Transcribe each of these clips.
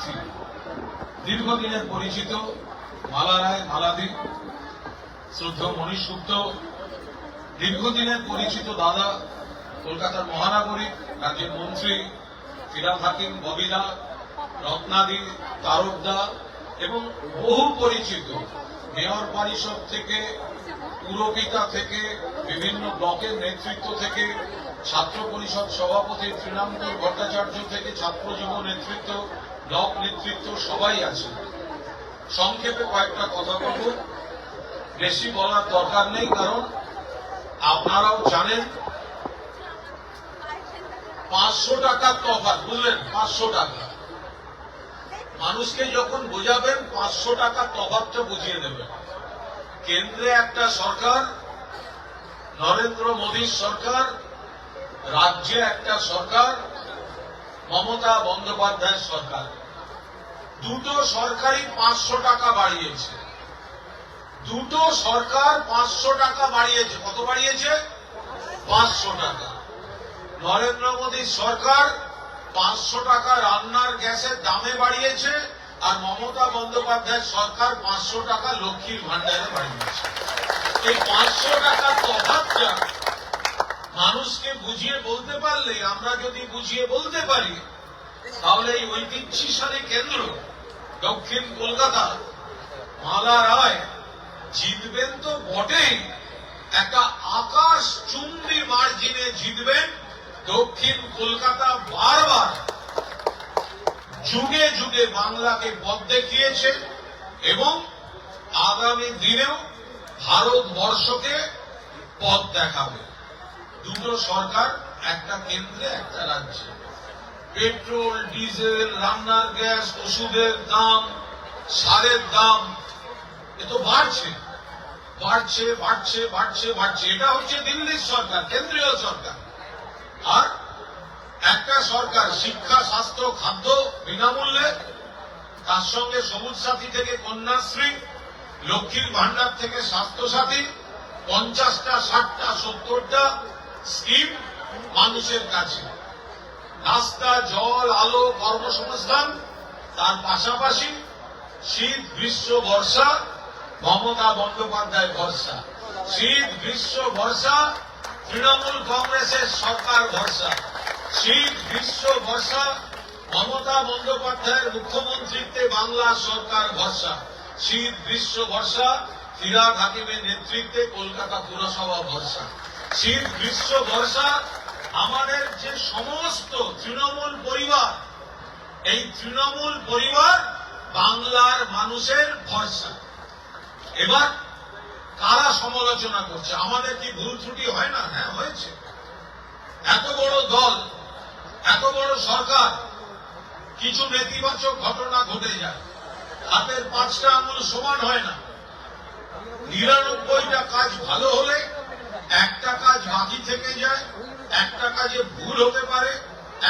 প্রার্থী দীর্ঘদিনের পরিচিত মালা রায় মালাদি, শ্রদ্ধ মনীষ গুপ্ত, দীর্ঘদিনের পরিচিত দাদা, কলকাতার মহানগরী রাজ্যের মন্ত্রী, ফিরাদ হাকিম ববিদা রত্নাদি তারকদা এবং বহু পরিচিত মেয়র পরিষদ থেকে, পুরপিতা থেকে, বিভিন্ন ব্লকের নেতৃত্ব থেকে, ছাত্র পরিষদ সভাপতি তৃণামূল ভট্টাচার্য থেকে ছাত্র যুব নেতৃত্ব ব্লক নেতৃত্ব সবাই আছে। সংক্ষেপে কয়েকটা কথা বলব। বেশি বলার দরকার নেই, কারণ আপনারাও জানেন, পাঁচশো টাকার তফাৎ, বুঝলেন? পাঁচশো টাকা। মানুষকে যখন বোঝাবেন, পাঁচশো টাকার তফাতটা বুঝিয়ে দেবেন। কেন্দ্রে একটা সরকার, নরেন্দ্র মোদীর সরকার, রাজ্যে একটা সরকার, মমতা বন্দ্যোপাধ্যায়ের সরকার। দুটো সরকারই পাঁচশো টাকা বাড়িয়েছে। দুটো সরকার পাঁচশো টাকা বাড়িয়েছে। কত বাড়িয়েছে? পাঁচশো টাকা। নরেন্দ্র মোদীর সরকার পাঁচশো টাকা রান্নার গ্যাসের দামে বাড়িয়েছে আর মমতা বন্দ্যোপাধ্যায়ের সরকার পাঁচশো টাকা লক্ষ্মীর ভান্ডারে বাড়িয়েছে। এই পাঁচশো টাকার তফাৎটা মানুষকে বুঝিয়ে বলতে পারলে, আমরা যদি বুঝিয়ে বলতে পারি, তাহলে এই ঐতিহ্যশালী কেন্দ্র দক্ষিণ কলকাতা। মালা রায় জিতবেন তো বটেই। একটা আকাশ চুম্বি মার্জিনে জিতবেন দক্ষিণ কলকাতা বারবার। যুগে যুগে বাংলাকে পথ দেখিয়েছে এবং আগামী দিনেও ভারতবর্ষকে পথ দেখাবে। দুটো সরকার, একটা কেন্দ্রে, একটা রাজ্যে। পেট্রোল, ডিজেল, রান্নার গ্যাস, ওষুধের দাম, সারের দাম, এ তো বাড়ছে। বাড়ছে বাড়ছে বাড়ছে বাড়ছে। এটা হচ্ছে দিল্লির সরকার, কেন্দ্রীয় সরকার। আর একটা সরকার, শিক্ষা, স্বাস্থ্য, খাদ্য বিনামূল্যে, তার সঙ্গে সবুজ সাথী থেকে কন্যাশ্রী, লক্ষ্মীর ভান্ডার থেকে স্বাস্থ্য সাথী পঞ্চাশটা, ষাটটা, সত্তরটা স্কিম মানুষের কাছে। রাস্তা, জল, আলো, কর্মসংস্থান, তার পাশাপাশি শীত, গ্রীষ্ম, বর্ষা, মমতা বন্দ্যোপাধ্যায় ভরসা। শীত, গ্রীষ্ম, বর্ষা, তৃণমূল কংগ্রেসের সরকার ভরসা। শীত, গ্রীষ্ম, বর্ষা, মমতা বন্দ্যোপাধ্যায়ের মুখ্যমন্ত্রীত্বে বাংলা সরকার ভরসা। শীত, গ্রীষ্ম, বর্ষা ফিরাদ হাকিমের নেতৃত্বে কলকাতা পুরসভা ভরসা। শীত, গ্রীষ্ম, বর্ষা আমাদের যে সমস্ত তৃণমূল পরিবার, এই তৃণমূল পরিবার বাংলার মানুষের ভরসা। এবার কারা সমালোচনা করছে? আমাদের কি ভুল ত্রুটি হয় না? হ্যাঁ হয়েছে। এত বড় দল, এত বড় সরকার, কিছু নেতিবাচক ঘটনা ঘটে যায়। হাতের পাঁচটা আঙুল সমান হয় না। নিরানব্বইটা কাজ ভালো হলে একটা কাজ বাকি থেকে যায়। একটা কাজে ভুল হতে পারে,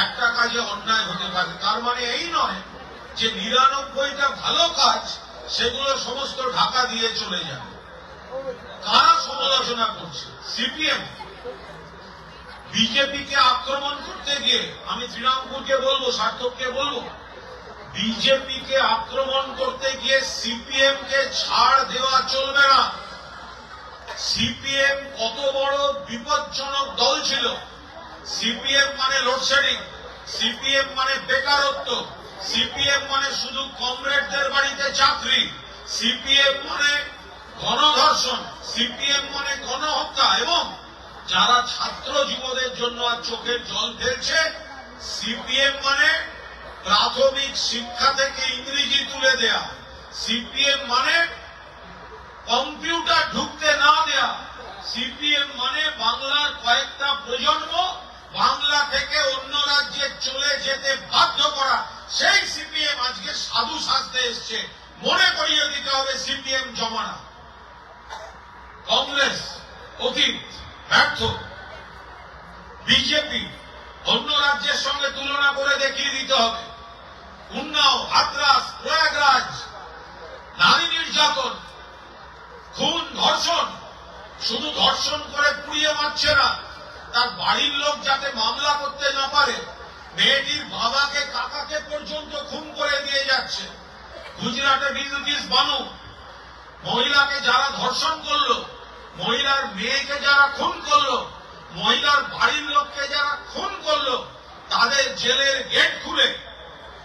একটা কাজে অন্যায় হতে পারে। তার মানে এই নয় যে নিরানব্বইটা ভালো কাজ, সেগুলো সমস্ত ঢাকা দিয়ে চলে যাবে। কারা সমালোচনা করছে? সিপিএম। বিজেপিকে আক্রমণ করতে গিয়ে, আমি তৃণমূলকে বলব, সার্থককে বলব, বিজেপিকে আক্রমণ করতে গিয়ে সিপিএম কে ছাড় দেওয়া চলবে না। সিপিএম কত বড় বিপজ্জনক দল ছিল সিপিএম মানে লোডশেডিং, সিপিএম মানে বেকারত্ব, সিপিএম মানে শুধু কমরেডদের বাড়িতে চাকরি, সিপিএম মানে গণধর্ষণ, সিপিএম মানে গণহত্যা এবং যারা ছাত্র যুবদের জন্য আর চোখের জল ফেলছে, সিপিএম মানে প্রাথমিক শিক্ষা থেকে ইংরেজি তুলে দেয়া, সিপিএম মানে কম্পিউটার ঢুকতে না দেয়া, সিপিএম মানে বাংলার কয়েকটা প্রজন্ম বাংলা থেকে অন্য রাজ্যে চলে যেতে বাধ্য করা সেই সিপিএম আজকে সাধু সাজতে এসছে। মনে করিয়ে দিতে হবে সিপিএম জমানা। কংগ্রেস, অতীত, ব্যর্থ। বিজেপি, অন্য রাজ্যের সঙ্গে তুলনা করে দেখিয়ে দিতে হবে। উন্নাও, হাতরাস, প্রয়াগরাজ, নারী নির্যাতন, খুন, ধর্ষণ। শুধু ধর্ষণ করে পুড়িয়ে মারছে না তার বাড়ির লোক যাতে মামলা করতে না পারে, মেয়েটির বাবাকে কাকাকে পর্যন্ত খুন করে দিয়ে যাচ্ছে। গুজরাটে বিদ্যুতিস বানু। মহিলাকে যারা ধর্ষণ করল, মহিলার মেয়েকে যারা খুন করল, মহিলার বাড়ির লোককে যারা খুন করল, তাদের জেলের গেট খুলে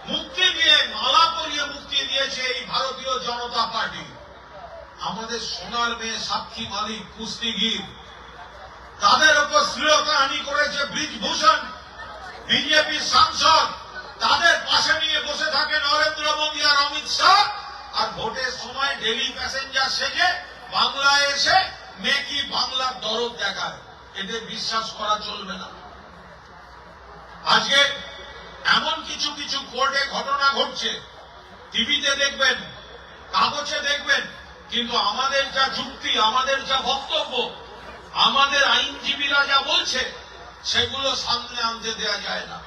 মুক্তি দিয়ে, মালা পরিয়ে মুক্তি দিয়েছে এই ভারতীয় জনতা পার্টি। আমাদের সোনার মেয়ে সাক্ষী মালিক কুস্তিগির। তাদের উপর শ্লীলতাহানি করেছে ব্রিজভূষণ। বিজেপির সাংসদ তাদের পাশে নিয়ে বসে থাকে নরেন্দ্র মোদী আর অমিত শাহ। আর ভোটের সময় ডেলি প্যাসেঞ্জার সেজে বাংলায় এসে মেকি বাংলার দরদ দেখায়। এদের বিশ্বাস করা চলবে না। আজকে এমন কিছু কিছু কোর্টে ঘটনা ঘটছে। টিভিতে দেখবেন, কাগজে দেখবেন, কিন্তু আমাদের যা যুক্তি, আমাদের যা বক্তব্য আমাদের আইনজীবীরা যা বলছে, সেগুলো সামনে আনতে দেয়া যায় না।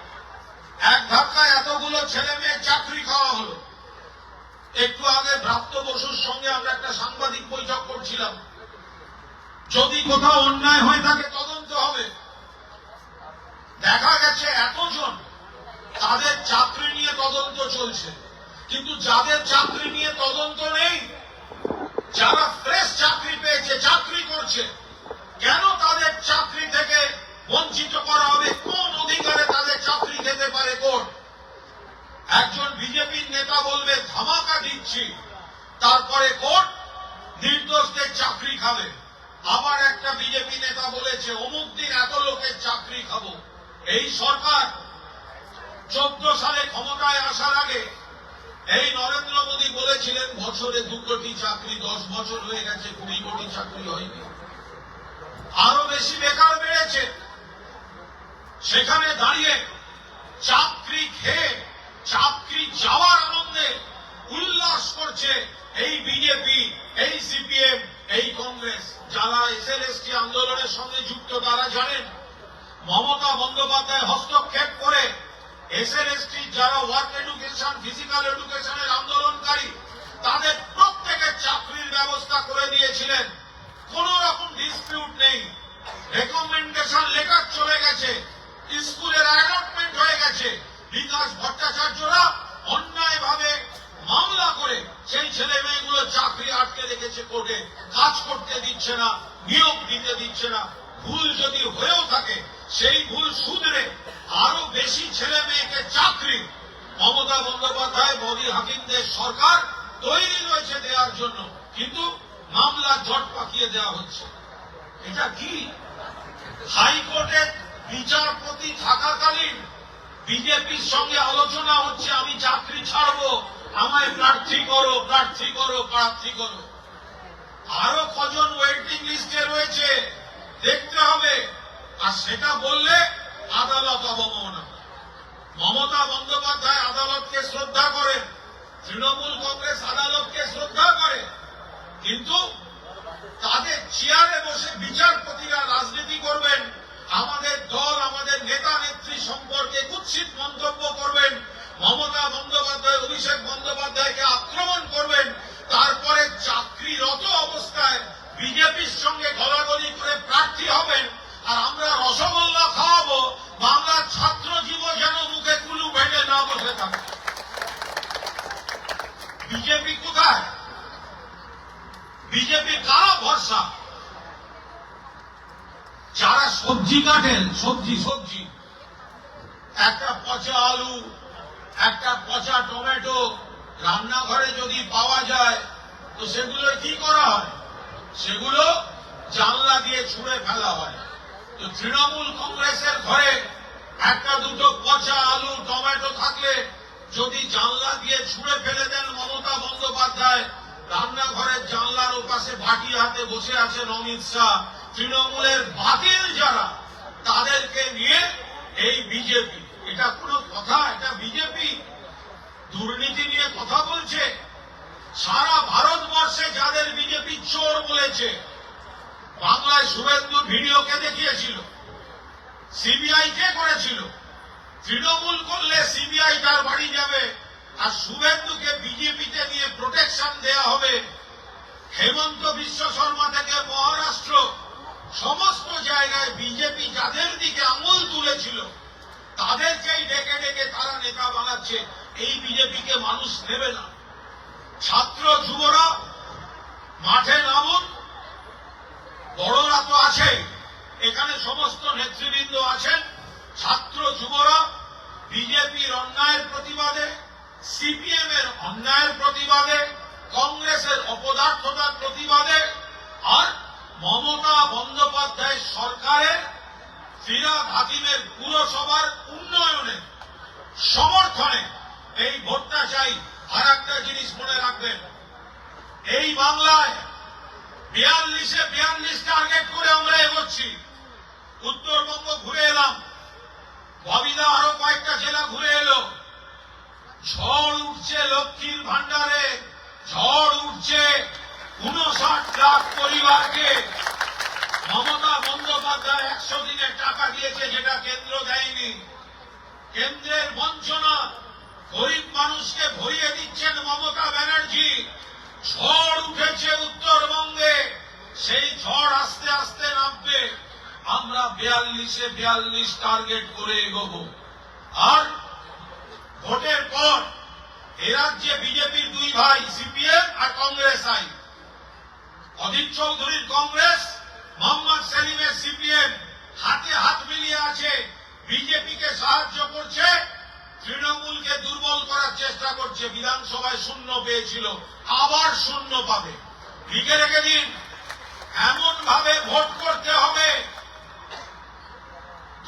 এক ধাক্কায় এতগুলো ছেলে মেয়ে চাকরি খাওয়া হলো। একটু আগে প্রাপ্ত বসুর সঙ্গে আমরা একটা সাংবাদিক বৈঠক করছিলাম। যদি কোথাও অন্যায় হয়ে থাকে, তদন্ত হবে। দেখা গেছে এতজন তাদের চাকরি নিয়ে তদন্ত চলছে। কিন্তু যাদের চাকরি নিয়ে তদন্ত নেই, যারা ফ্রেশ চাকরি পেয়েছে, চাকরি করছে কেন তাদের চাকরি থেকে বঞ্চিত করা হবে? কোন অধিকারে তাদের চাকরি খেতে পারে কোর্ট একজন বিজেপির নেতা বলবে, ধামাকা দিচ্ছি। তারপরে কোর্ট নির্দোষদের চাকরি খাবে। আবার একটা বিজেপি নেতা বলেছে, অমুক দিন এত লোকের চাকরি খাব। এই সরকার চোদ্দ সালে ক্ষমতায় আসার আগে এই নরেন্দ্র মোদী বলেছিলেন, বছরে দু কোটি চাকরি, দশ বছর হয়ে গেছে, কুড়ি কোটি চাকরি হয়নি। আরও বেশি বেকার বেড়েছে। সেখানে দাঁড়িয়ে চাকরি খেয়ে, চাকরি যাওয়ার আনন্দে উল্লাস করছে এই বিজেপি এই সিপিএম এই কংগ্রেস। যারা এসএলএসটি আন্দোলনের সঙ্গে যুক্ত, তারা জানেন, মমতা বন্দ্যোপাধ্যায় হস্তক্ষেপ করে এসএলএসটি যারা ওয়ার্ক এডুকেশন ফিজিক্যাল এডুকেশনের আন্দোলনকারী, তাদের প্রত্যেকের চাকরির ব্যবস্থা করে দিয়েছিলেন। কোন রকম ডিসপিউট নেই। রেকমেন্ডেশন লেটার চলে গেছে। স্কুলের অ্যালটমেন্ট হয়ে গেছে। বিকাশ ভট্টাচার্যরা অন্যায়ভাবে মামলা করে সেই ছেলে মেয়েগুলো চাকরি আটকে রেখেছে কোর্টে। কাজ করতে দিচ্ছে না, নিয়োগ দিতে দিচ্ছে না। ভুল যদি হয়েও থাকে, সেই ভুল শুধরে আরও বেশি ছেলে মেয়েকে চাকরি। মমতা বন্দ্যোপাধ্যায় মোদী হাকিমদের সরকার তৈরি রয়েছে দেওয়ার জন্য। কিন্তু মামলা জট পাকিয়ে দেওয়া হচ্ছে। এটা কি? হাইকোর্টের বিচারপতি থাকাকালীন বিজেপির সঙ্গে আলোচনা হচ্ছে, আমি চাকরি ছাড়বো, আমায় প্রার্থী করো প্রার্থী করো প্রার্থী করো। আরও কজন ওয়েটিং লিস্টে রয়েছে, দেখতে হবে। আর সেটা বললে আদালত অবমাননা মমতা বন্দ্যোপাধ্যায় আদালতকে শ্রদ্ধা করেন, তৃণমূল কংগ্রেস আদালতকে শ্রদ্ধা করে কিন্তু তাদের চেয়ারে বসে বিচারপতিরা রাজনীতি করবেন, আমাদের দল, আমাদের নেতা নেত্রী সম্পর্কে কুৎসিত মন্তব্য করবেন, মমতা বন্দ্যোপাধ্যায়, অভিষেক বন্দ্যোপাধ্যায়কে আক্রমণ করবেন, তারপরে চাকরিরত অবস্থায় বিজেপির সঙ্গে গলাগলি করে প্রার্থী হবেন, আর আমরা রসগোল্লা খাওয়াবো বাংলার ছাত্র জীব যেন মুখে কুলু ভেঙে না বসে থাকে বিজেপি কোথায় বিজেপি কারা ভরসা যারা সবজি কাটেন সবজি সবজি। একটা পচা আলু, একটা পচা টমেটো রান্নাঘরে যদি পাওয়া যায়, তো সেগুলো কি করা হয়? সেগুলো জানলা দিয়ে ছুঁড়ে ফেলা হয়। তো তৃণমূল কংগ্রেসের ঘরে একটা দুটো পচা আলু, টমেটো থাকলে যদি জানলা দিয়ে ছুঁড়ে ফেলে দেন মমতা বন্দ্যোপাধ্যায় রান্নাঘরের জানলার ওপাশে ভাটি হাতে বসে আছেন অমিত শাহ। তৃণমূলের বাতিল যারা, তাদেরকে নিয়ে এই বিজেপি। এটা কোনো কথা, এটা বিজেপি দুর্নীতি নিয়ে কথা বলছে। সারা ভারতবর্ষে যাদের বিজেপি চোর বলেছে, বাংলায় শুভেন্দু ভিডিওকে দেখিয়েছিল সিবিআই কে করেছিল। তৃণমূল করলে সিবিআই তার বাড়ি যাবে। আর শুভেন্দুকে বিজেপিতে নিয়ে প্রোটেকশন দেয়া হবে। হেমন্ত বিশ্ব শর্মা থেকে মহারাষ্ট্র। সমস্ত জায়গায় বিজেপি যাদের দিকে আঙুল তুলেছিল তাদেরকেই ডেকে ডেকে তারা নেতা বানাচ্ছে, এই বিজেপিকে মানুষ নেবে না। ছাত্র যুবরা, মাঠে নামুন। বড়রা তো আছে, এখানে সমস্ত নেতৃবৃন্দ আছেন। ছাত্র যুবরা, বিজেপির অন্যায়ের প্রতিবাদে সিপিএম এর অন্যায়ের প্রতিবাদে, কংগ্রেসের অপদার্থতার প্রতিবাদে, আর মমতা বন্দ্যোপাধ্যায় সরকারের ফিরাদ হাকিমের পুরসভার উন্নয়নে, সমর্থনে এই ভোটটা চাই। আর একটা জিনিস মনে রাখবেন, এই বাংলায় বিয়াল্লিশে বিয়াল্লিশ টার্গেট করে আমরা এগোচ্ছি। উত্তরবঙ্গ ঘুরে এলাম ববিদা আরও কয়েকটা জেলা ঘুরে এলো। ঝড় উঠছে লক্ষ্মীর ভান্ডারে ঝড় উঠছে উনষাট লাখ পরিবারকে। মমতা বন্দ্যোপাধ্যায় একশো দিনের টাকা দিয়েছে যেটা কেন্দ্র দেয়নি। কেন্দ্রের বঞ্চনা, গরিব মানুষকে ভরিয়ে দিচ্ছেন মমতা ব্যানার্জি। ঝড় উঠেছে উত্তরবঙ্গে, সেই ঝড় আস্তে আস্তে নামবে। আমরা বিয়াল্লিশে বিয়াল্লিশ টার্গেট করে এগোবো। আর ভোটের পর এ রাজ্যে বিজেপির দুই ভাই, সিপিএম আর কংগ্রেস আই। অধীর চৌধুরীর কংগ্রেস, মোহাম্মদ সেলিমের সিপিএম। হাতে হাত মিলিয়ে আছে, বিজেপিকে সাহায্য করছে, তৃণমূলকে দুর্বল করার চেষ্টা করছে, বিধানসভায় শূন্য পেয়েছিল, আবার শূন্য পাবে। লিখে রেখে দিন এমন ভাবে ভোট করতে হবে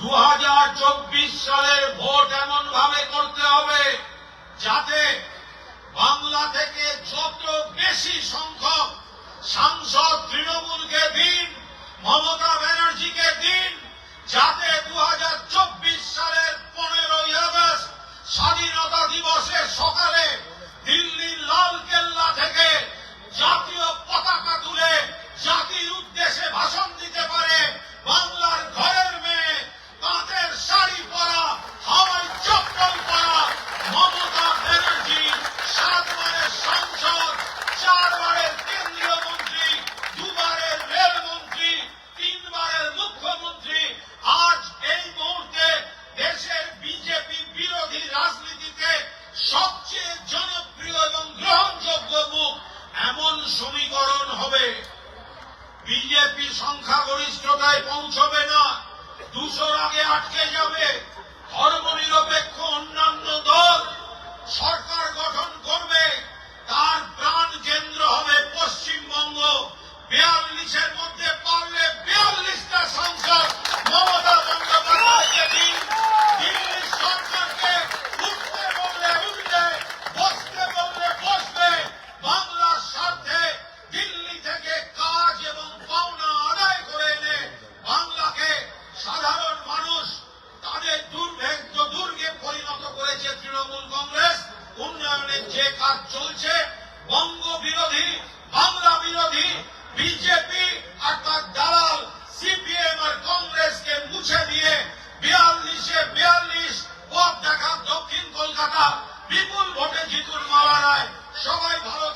দু সালের ভোট এমন ভাবে করতে হবে বিজেপি সংখ্যাগরিষ্ঠতায় পৌঁছবে না। দুশোর আগে আটকে যাবে। ধর্মনিরপেক্ষ অন্যান্য দল সরকার গঠন করবে। তার প্রাণ কেন্দ্র হবে পশ্চিমবঙ্গ। বিয়াল্লিশের মধ্যে পারলে বিয়াল্লিশটা সংসদ মমতা বন্দ্যোপাধ্যায়কে দিন বিরোধী, বাংলা বিরোধী বিজেপি আর তার দালাল সিপিএম আর কংগ্রেসকে মুছে দিয়ে বিয়াল্লিশে বিয়াল্লিশ পথ দেখা দক্ষিণ কলকাতা, বিপুল ভোটে জিতুর মারা সবাই ভালো